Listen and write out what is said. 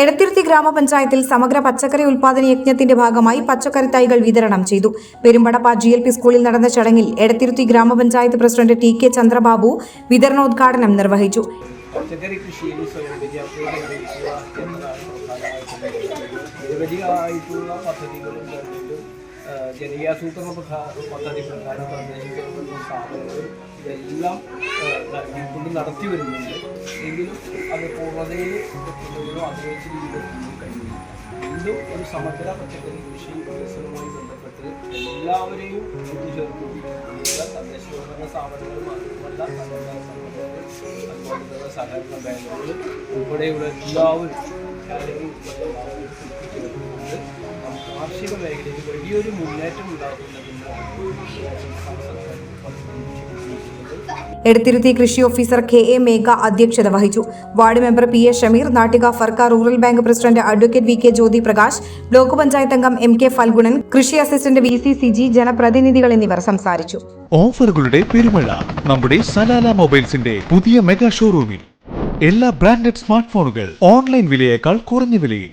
എടത്തിരുത്തി ഗ്രാമപഞ്ചായത്തിൽ സമഗ്ര പച്ചക്കറി ഉൽപാദന യജ്ഞത്തിന്റെ ഭാഗമായി പച്ചക്കറി തൈകൾ വിതരണം ചെയ്തു. പെരുമ്പടപ്പ ജി എൽ പി സ്കൂളിൽ നടന്ന ചടങ്ങിൽ എടത്തിരുത്തി ഗ്രാമപഞ്ചായത്ത് പ്രസിഡന്റ് ടി കെ ചന്ദ്രബാബു വിതരണോദ്ഘാടനം നിർവഹിച്ചു. പച്ചക്കറി ജനകീയാസൂത്രണ പ്രധാ പദ്ധതി പ്രകാരം നിർദ്ദേശിക്കുന്ന സ്ഥാപനങ്ങളും ഇതെല്ലാം കൊണ്ട് നടത്തി വരുന്നുണ്ട്. എങ്കിലും അത് പൂർണതയിൽ എത്തുന്നതിനോ രീതിയിൽ കഴിയുന്നു വീണ്ടും ഒരു സമഗ്ര പച്ചക്കറി കൃഷി വികസനവുമായി ബന്ധപ്പെട്ട് എല്ലാവരെയും കൂട്ടിച്ചേർത്തുകൊണ്ട് തദ്ദേശ സ്വയംഭരണ സ്ഥാപനങ്ങൾ മാത്രമല്ല സഹകരണ ബാങ്കുകൾ ഉൾപ്പെടെയുള്ള എല്ലാവരും കാര്യങ്ങൾ വലിയൊരു മുന്നേറ്റം എടത്തിരുത്തി കൃഷി ഓഫീസർ കെ എ മേഘ അധ്യക്ഷത വഹിച്ചു. Ward member P A Shameer Nattika Firka rural bank president advocate V K Jyothi Prakash block panchayat അംഗം എം കെ ഫൽഗുണൻ കൃഷി assistant V C C G ജനപ്രതിനിധികൾ എന്നിവർ സംസാരിച്ചു. ഓഫറുകളുടെ പെരുമഴ നമ്മുടെ സലാല മൊബൈൽസിന്റെ പുതിയ മെഗാ ഷോറൂമിൽ. എല്ലാ ബ്രാൻഡഡ് സ്മാർട്ട് ഫോണുകൾ ഓൺലൈൻ വിലയേക്കാൾ കുറഞ്ഞ വിലയിൽ.